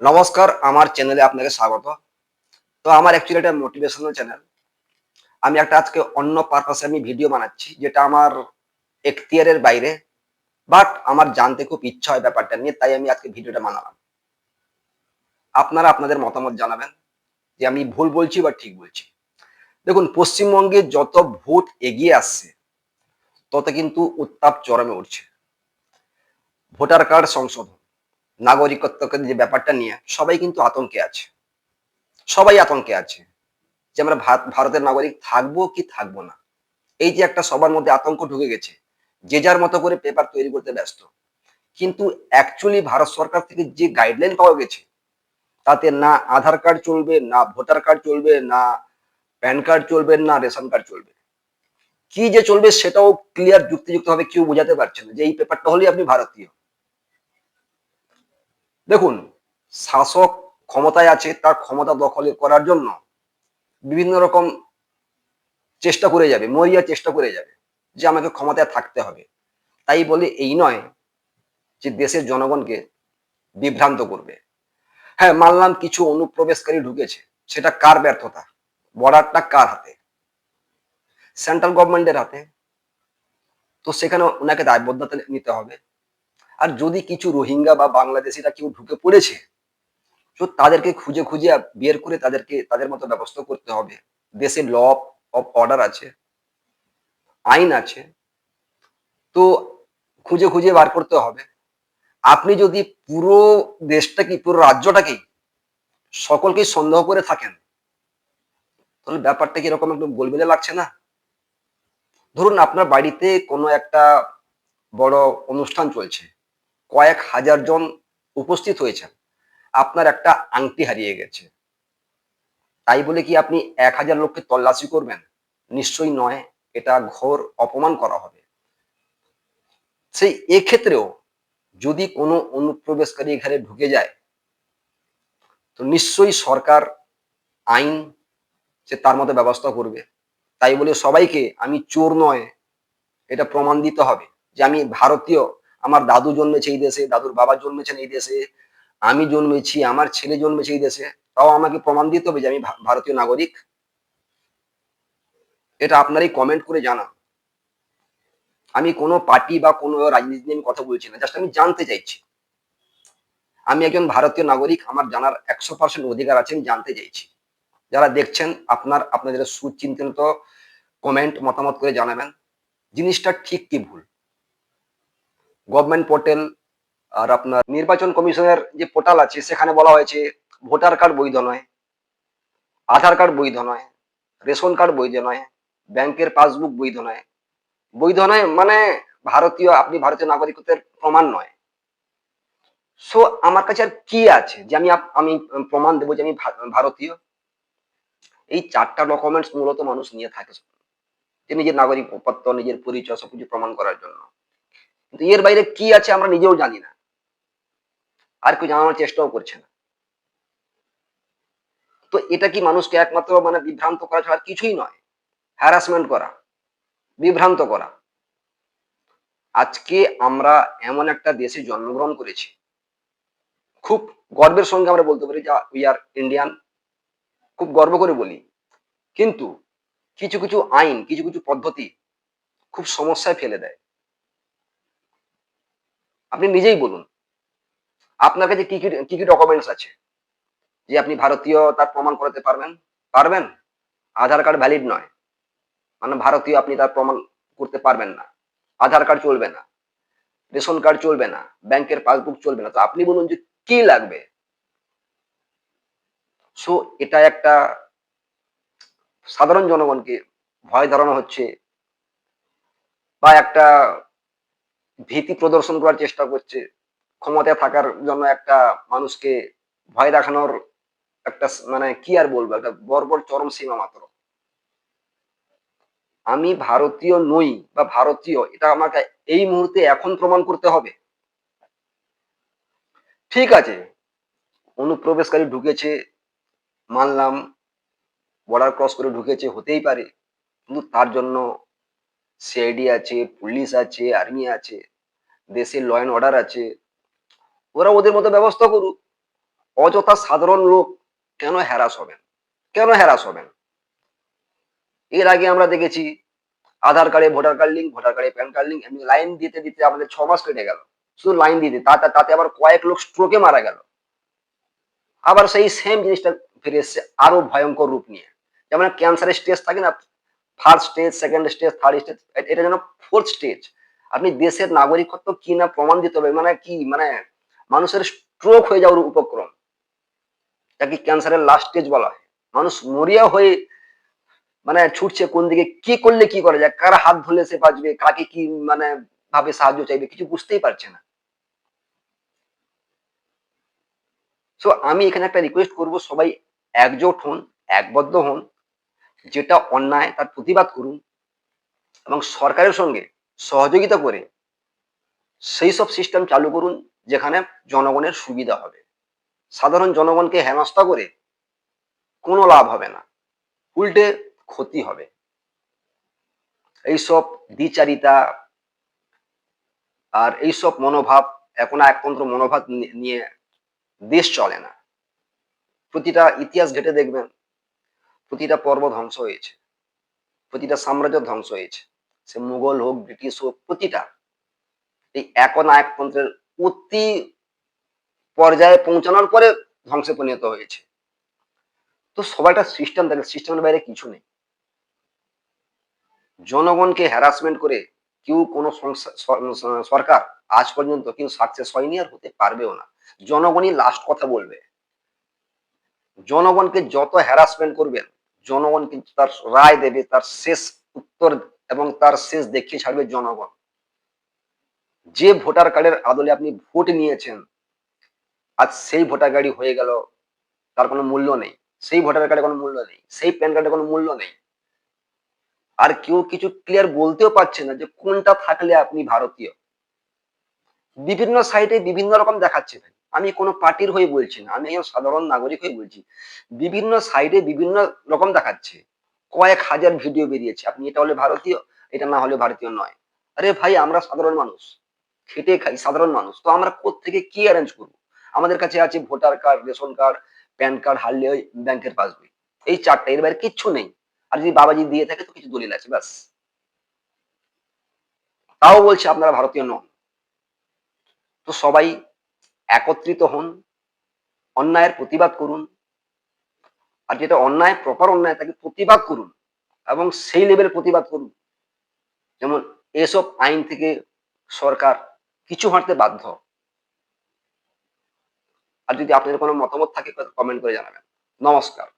নমস্কার, আমার চ্যানেলে আপনাকে স্বাগত। তো আমার অ্যাকচুয়ালি একটা মোটিভেশনাল চ্যানেল আমি একটা আজকে অন্য পারপাসে আমি ভিডিও বানাচ্ছি, যেটা আমার এখতিয়ারের বাইরে বাট আমার জানতে খুব ইচ্ছা হয় ব্যাপারটা নিয়ে, তাই আমি আজকে ভিডিওটা বানালাম। আপনারা আপনাদের মতামত জানাবেন, যে আমি ভুল বলছি বা ঠিক বলছি। দেখুন, পশ্চিমবঙ্গে যত ভোট এগিয়ে আসছে, তত কিন্তু উত্তাপ চরমে উঠছে। ভোটার কার্ড সংশোধন। নাগরিকত্বকে যে ব্যাপারটা নিয়ে, সবাই কিন্তু আতঙ্কে আছে। সবাই আতঙ্কে আছে যে আমরা ভারত- ভারতের নাগরিক থাকব কি থাকব না। এই যে একটা সবার মধ্যে আতঙ্ক ঢুকে গেছে, যে যার মতো করে পেপার তৈরি করতে ব্যস্ত। কিন্তু অ্যাকচুয়ালি ভারত সরকার থেকে যে গাইডলাইন পাওয়া গেছে, তাতে না আধার কার্ড চলবে, না ভোটার কার্ড চলবে, না প্যান কার্ড চলবে, না রেশন কার্ড চলবে। কি যে চলবে সেটাও ক্লিয়ার যুক্তিযুক্ত ভাবে কেউ বোঝাতে পারছে না যে এই পেপারটা হলেই আপনি ভারতীয়। দেখুন, শাসক ক্ষমতায় আছে, তার ক্ষমতা দখল করার জন্য বিভিন্ন রকম চেষ্টা করে যাবে, মরিয়া চেষ্টা করে যাবে যে আমাকে ক্ষমতায় থাকতে হবে। তাই বলে এই নয় যে দেশের জনগণকে বিভ্রান্ত করবে। হ্যাঁ মানলাম কিছু অনুপ্রবেশকারী ঢুকেছে, সেটা কার ব্যর্থতা? বর্ডারটা কার হাতে? সেন্ট্রাল গভর্নমেন্টের হাতে। তো সেখানে ওনাকে দায়বদ্ধতা নিতে হবে। আর যদি কিছু রোহিঙ্গা বা বাংলাদেশিরা কেউ ঢুকে পড়েছে, তো তাদেরকে খুঁজে খুঁজে বের করে তাদেরকে, তাদের মতো ব্যবস্থা করতে হবে। দেশে ল অফ অর্ডার আছে, আইন আছে, তো খুঁজে খুঁজে বার করতে হবে। আপনি যদি পুরো দেশটাকে, পুরো রাজ্যটাকেই সকলকেই সন্দেহ করে থাকেন, তাহলে ব্যাপারটা কীরকম একটু গোলমেলে লাগছে না? ধরুন আপনার বাড়িতে কোনো একটা বড় অনুষ্ঠান চলছে কয়েক হাজার জন উপস্থিত হয়েছেন। আপনার একটা আংটি হারিয়ে গেছে। তাই বলে কি আপনি এক হাজার লোককে তল্লাশি করবেন? নিশ্চয়ই নয়। এটা ঘোর অপমান করা হবে। সেই এক্ষেত্রেও যদি কোনো অনুপ্রবেশকারী এখানে ঢুকে যায়, তো নিশ্চয়ই সরকার, আইন সে তার মতো ব্যবস্থা করবে। তাই বলে সবাইকে আমি চোর নয়, এটা প্রমাণ দিতে হবে যে আমি ভারতীয় আমার দাদু জন্মেছে এই দেশে, দাদুর বাবা জন্মেছেন এই দেশে, আমি জন্মেছি, আমার ছেলে জন্মেছে এই দেশে, তাও আমাকে প্রমাণ দিতে হবে যে আমি ভারতীয় নাগরিক। এটা আপনারাই কমেন্ট করে জানান আমি কোনো পার্টি বা কোনো রাজনীতি নিয়ে কথা বলছি না জাস্ট আমি জানতে চাইছি। আমি একজন ভারতীয় নাগরিক, আমার জানার একশো পার্সেন্ট অধিকার আছে, আমি জানতে চাইছি। যারা দেখছেন, আপনার, আপনাদের সুচিন্তিত কমেন্ট মতামত করে জানাবেন। জিনিসটা ঠিক কি ভুল? গভর্নমেন্ট পোর্টাল আর আপনার নির্বাচন কমিশনের যে পোর্টাল আছে, সেখানে বলা হয়েছে ভোটার কার্ড বৈধ নয়, আধার কার্ড বৈধ নয়, রেশন কার্ড বৈধ নয়, ব্যাংকের পাসবুক বৈধ নয়। বৈধ নয় মানে ভারতীয়, আপনি ভারতীয় নাগরিকত্বের প্রমাণ নয়। সো আমার কাছে আর কি আছে যে আমি আমি প্রমাণ দেবো যে আমি ভারতীয়? এই চারটা ডকুমেন্টস মূলত মানুষ নিয়ে থাকে। যে নিজের নাগরিকত্ব, নিজের পরিচয় সবকিছু প্রমাণ করার জন্য। কিন্তু এর বাইরে কি আছে আমরা নিজেও জানি না। আর কেউ জানানোর চেষ্টাও করছে না। তো এটা কি মানুষকে একমাত্র মানে বিভ্রান্ত করা ছাড়া কিছুই নয়? হ্যারাসমেন্ট করা, বিভ্রান্ত করা। আজকে আমরা এমন একটা দেশে জন্মগ্রহণ করেছি। খুব গর্বের সঙ্গে আমরা বলতে পারি যে উই আর ইন্ডিয়ান খুব গর্ব করে বলি। কিন্তু কিছু কিছু আইন, কিছু কিছু পদ্ধতি খুব সমস্যায় ফেলে দেয়। আপনি নিজেই বলুন। আপনার কাছে কি কি কি কি ডকুমেন্টস আছে? যে আপনি ভারতীয় তার প্রমাণ করাতে পারবেন? পারবেন? আধার কার্ড ভ্যালিড নয়। মানে ভারতীয় আপনি তার প্রমাণ করতে পারবেন না। আধার কার্ড চলবে না। রেশন কার্ড চলবে না। ব্যাংকের পাসবুক চলবে না। তো আপনি বলুন যে কি লাগবে? সো এটা একটা সাধারণ জনগণকে ভয় ধরানো হচ্ছে বা একটা ভীতি প্রদর্শন করার চেষ্টা করছে। ক্ষমতায় থাকার জন্য একটা মানুষকে ভয় দেখানোর একটা মানে কি আর বলব? একটা বর্বর চরম সীমা মাত্র। আমি ভারতীয় নই বা ভারতীয়, এটা আমাকে এই মুহূর্তে এখন প্রমাণ করতে হবে। ঠিক আছে, অনুপ্রবেশকারী ঢুকেছে, মানলাম বর্ডার ক্রস করে ঢুকেছে, হতেই পারে, কিন্তু তার জন্য সিআইডি আছে পুলিশ আছে আর্মি আছে, দেশের ল অ্যান্ড অর্ডার আছে। ওরা ওদের মতো ব্যবস্থা করুক, অযথা সাধারণ লোক কেন হ্যারাস হবেন? কেন হ্যারাস হবেন? এর আগে আমরা দেখেছি, আধার কার্ডে ভোটার কার্ড লিঙ্ক ভোটার কার্ডে প্যান কার্ড লিঙ্ক এমনি লাইন দিতে দিতে আমাদের ছ মাস কেটে গেল। শুধু লাইন দিতে, তাতে তাতে আবার কয়েক লোক স্ট্রোকে মারা গেল। আবার সেই সেম জিনিসটা ফিরে এসছে আরও ভয়ঙ্কর রূপ নিয়ে। যেমন ক্যান্সারের স্টেজ থাকে না first stage second stage third stage এটা যেন ফোর্থ স্টেজ আপনি দেশের নাগরিকত্ব কি না প্রমাণ দিতে হবে? মানে কি? মানে মানুষের স্ট্রোক হয়ে যাওয়ার উপক্রম। যাকে ক্যান্সারের লাস্ট স্টেজ বলা হয়। মানুষ মরিয়া হয়ে মানে ছুটছে কোন দিকে, কি করলে কি করা যায়? কার হাত ধরলে সে বাঁচবে? কাকে কি মানে ভাবে সাহায্য চাইবে? কিছু বুঝতেই পারছে না। সো আমি এখানে একটা রিকোয়েস্ট করব, সবাই একজোট হন, একবদ্ধ হন। যেটা অন্যায় তার প্রতিবাদ করুন এবং সরকারের সঙ্গে সহযোগিতা করে সেই সব সিস্টেম চালু করুন যেখানে জনগণের সুবিধা হবে। সাধারণ জনগণকে হেনস্থা করে কোনো লাভ হবে না, উল্টে ক্ষতি হবে। এইসব দ্বিচারিতা আর এইসব মনোভাব এখন একতন্ত্র মনোভাব নিয়ে দেশ চলে না। প্রতিটা ইতিহাস ঘেটে দেখবেন প্রতিটা পর্ব ধ্বংস হয়েছে। প্রতিটা সাম্রাজ্য ধ্বংস হয়েছে। সে মুঘল হোক, ব্রিটিশ হোক, প্রতিটা। এই এখন একতন্ত্রের অতি পর্যায়ে পৌঁছানোর পরে ধ্বংসে পরিণত হয়েছে। তো একটা সিস্টেম থাকে, সিস্টেমের বাইরে কিছু নেই। জনগণকে হ্যারাসমেন্ট করে কেউ কোনো সরকার আজ পর্যন্ত কেউ সাকসেস হয়নি আর হতে পারবেও না। জনগণই লাস্ট কথা বলবে। জনগণকে যত হ্যারাসমেন্ট করবেন জনগণ কিন্তু তার রায় দেবে, তার শেষ উত্তর এবং তার শেষ দেখিয়ে ছাড়বে জনগণ। যে ভোটার কার্ডের আদলে আপনি ভোট নিয়েছেন, আজ সেই ভোটার কার্ডই হয়ে গেল, তার কোনো মূল্য নেই। সেই ভোটার কার্ডে কোনো মূল্য নেই, সেই প্যান কার্ডে কোনো মূল্য নেই। আর কেউ কিছু ক্লিয়ার বলতেও পারছে না যে কোনটা থাকলে আপনি ভারতীয়। বিভিন্ন সাইটে বিভিন্ন রকম দেখাচ্ছে। ভাই আমি কোনো পার্টির হয়ে বলছি না, আমি একজন সাধারণ নাগরিক হয়ে বলছি। বিভিন্ন সাইডে বিভিন্ন রকম দেখাচ্ছে। কয়েক হাজার ভিডিও বেরিয়েছে। আপনি এটা হলে ভারতীয়, এটা না হলে ভারতীয় নয়। আরে ভাই, আমরা সাধারণ মানুষ। খেটে খাই, সাধারণ মানুষ। তো আমরা থেকে কি অ্যারেঞ্জ করব? আমাদের কাছে আছে voter card ration card PAN card হারলে ব্যাংকের পাসবই এই চারটা, এর বাইরে কিচ্ছু নেই। আর যদি বাবাজি দিয়ে থাকে তো কিছু দলিল আছে, ব্যাস। তাও বলছে আপনারা ভারতীয় নন। তো সবাই একত্রিত হন, অন্যায়ের প্রতিবাদ করুন। আর যেটা অন্যায় প্রপার অন্যায়, তাকে প্রতিবাদ করুন এবং সেই লেভেলের প্রতিবাদ করুন। যেমন এসব আইন থেকে সরকার কিছু হাঁটতে বাধ্য। আর যদি আপনাদের কোনো মতামত থাকে কমেন্ট করে জানাবেন। নমস্কার।